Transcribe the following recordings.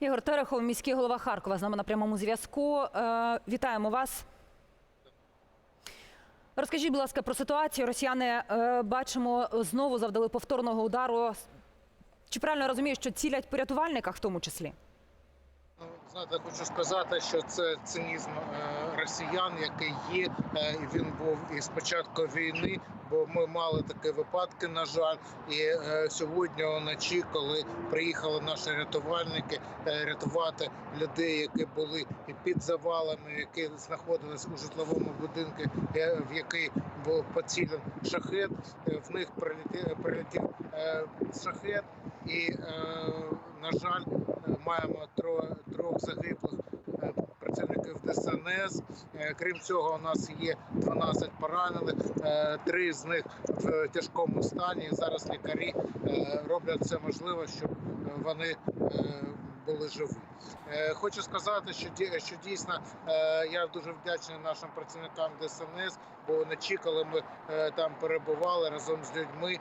Ігор Терехов, міський голова Харкова, з нами на прямому зв'язку. Е, вітаємо вас. Розкажіть, будь ласка, про ситуацію. Росіяни е, бачимо знову завдали повторного удару. Чи правильно я розумію, що цілять по рятувальниках в тому числі? Знаєте, хочу сказати, що це цинізм е, росіян, який є, е, він був і з початку війни, бо ми мали такі випадки, на жаль. І е, сьогодні вночі, коли приїхали наші рятувальники рятувати людей, які були під завалами, які знаходились у житловому будинку, в який був поцілен шахет, е, в них прилетів, прилетів е, шахет, і, е, на жаль, е, маємо трьох загиблих е, працівників ДСНС. Е, Крім цього, у нас є 12 поранених, е, три з них в тяжкому стані. Зараз лікарі е, роблять все можливе, щоб е, вони е, були живі. Е, Хочу сказати, що що дійсно е, я дуже вдячний нашим працівникам ДСНС, бо вночі, коли ми е, там перебували разом з людьми,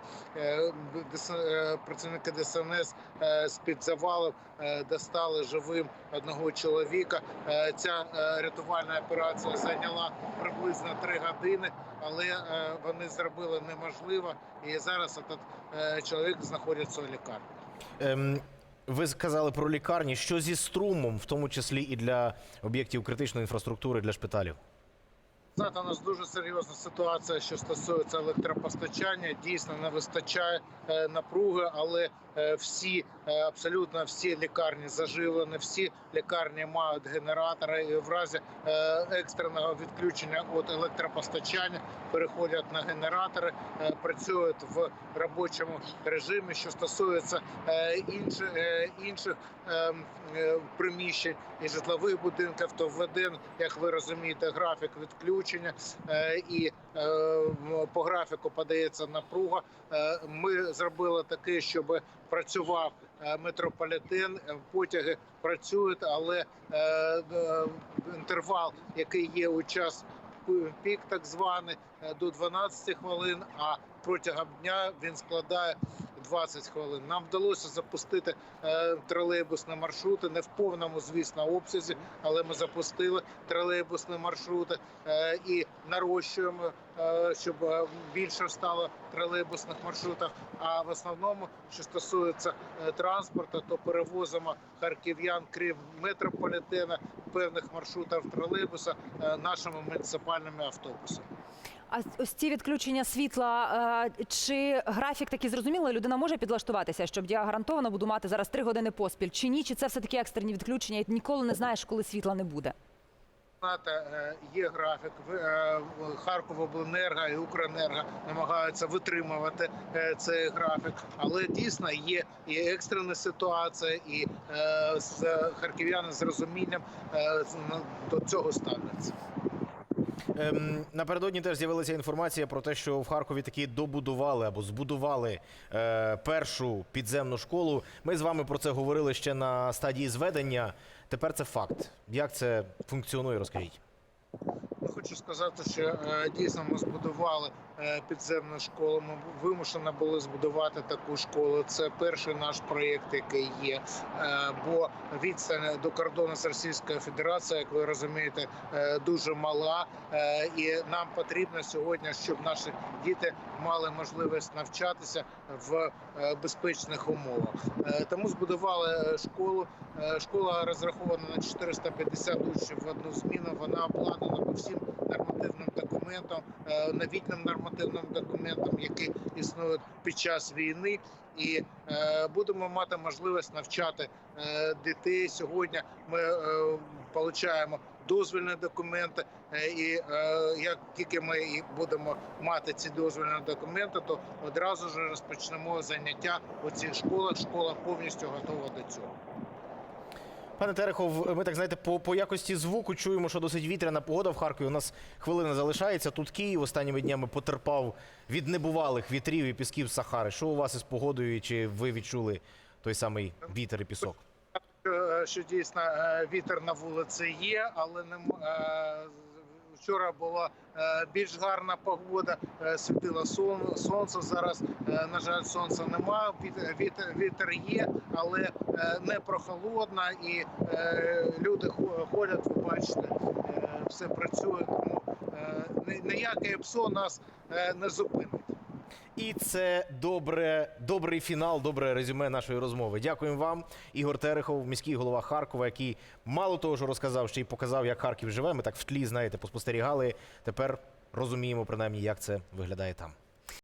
працівники ДСНС е, з-під завалів достали живим одного чоловіка. Ця рятувальна операція зайняла приблизно три години, але вони зробили неможливо, і зараз е, чоловік знаходиться у лікарні. Ем, ви сказали про лікарні. Що зі струмом, в тому числі і для об'єктів критичної інфраструктури для шпиталів? Знаєте, у нас дуже серйозна ситуація, що стосується електропостачання. Дійсно не вистачає е, напруги, але всі е, абсолютно всі лікарні заживлені, всі лікарні мають генератори. І в разі е, екстреного відключення від електропостачання переходять на генератори, е, працюють в робочому режимі. Що стосується е, інших е, інших ем, е, приміщень і житлових будинків, то введен, як ви розумієте, графік відключення е, і е, по графіку подається напруга. Е, Ми зробили таке, щоб працював е, метрополітен, е, потяги працюють, але е, е, інтервал, який є у час пік, так званий, е, до 12 хвилин. А протягом дня він складає 20 хвилин. Нам вдалося запустити е, тролейбусні маршрути, не в повному, звісно, обсязі, але ми запустили тролейбусні маршрути е, і нарощуємо, е, щоб більше стало тролейбусних маршрутів. А в основному, що стосується транспорту, то перевозимо харків'ян, крім метрополітена, певних маршрутів тролейбуса нашими муніципальними автобусами. А ось ці відключення світла, е, чи графік такий зрозумілий, людина може підлаштуватися, щоб я гарантовано буду мати зараз три години поспіль, чи ні? Чи це все таки екстрені відключення, і ніколи не знаєш, коли світла не буде? Е, є графік. Е, Харковобленерго і Укренерго намагаються витримувати цей графік, але дійсно є і екстрена ситуація, і з харків'яни з розумінням до цього ставляться. Ем, напередодні теж з'явилася інформація про те, що в Харкові таки добудували або збудували е, першу підземну школу. Ми з вами про це говорили ще на стадії зведення. Тепер це факт. Як це функціонує, розкажіть. Хочу сказати, що е, дійсно ми збудували підземну школу. Ми вимушені були збудувати таку школу. Це перший наш проєкт, який є. Е, бо відстань до кордону з Російською Федерацією, як ви розумієте, е, дуже мала. Е, і нам потрібно сьогодні, щоб наші діти мали можливість навчатися в е, безпечних умовах. Е, Тому збудували е, школу. Е, Школа розрахована на 450 учнів в одну зміну. Вона обладнана по всім нормативним документам, е, новітнім нормативним документам, які існують під час війни. І е, будемо мати можливість навчати е, дітей. Сьогодні ми е, дозвільні документи, е, і е, як тільки ми і будемо мати ці дозвільні документи, то одразу ж розпочнемо заняття у цих школах. Школа повністю готова до цього. Пане Терехов, ми так знаєте, по, по якості звуку чуємо, що досить вітряна погода в Харкові. У нас хвилина залишається. Тут Київ останніми днями потерпав від небувалих вітрів і пісків Сахари. Що у вас із погодою? Чи ви відчули той самий вітер і пісок? Е, що дійсно е, вітер на вулиці є, але не Вчора була е, більш гарна погода, е, світило сон, сонце. Зараз, е, на жаль, сонця нема. Вітер, є, але не прохолодно, і люди хо- ходять. Ви бачите, все працює. Тому ніяке ПСО нас не зупинить. І це добре, добрий фінал, добре резюме нашої розмови. Дякуємо вам, Ігор Терехов, міський голова Харкова, який мало того, що розказав, ще й показав, як Харків живе. Ми так в тлі, знаєте, поспостерігали. Тепер розуміємо принаймні, як це виглядає там.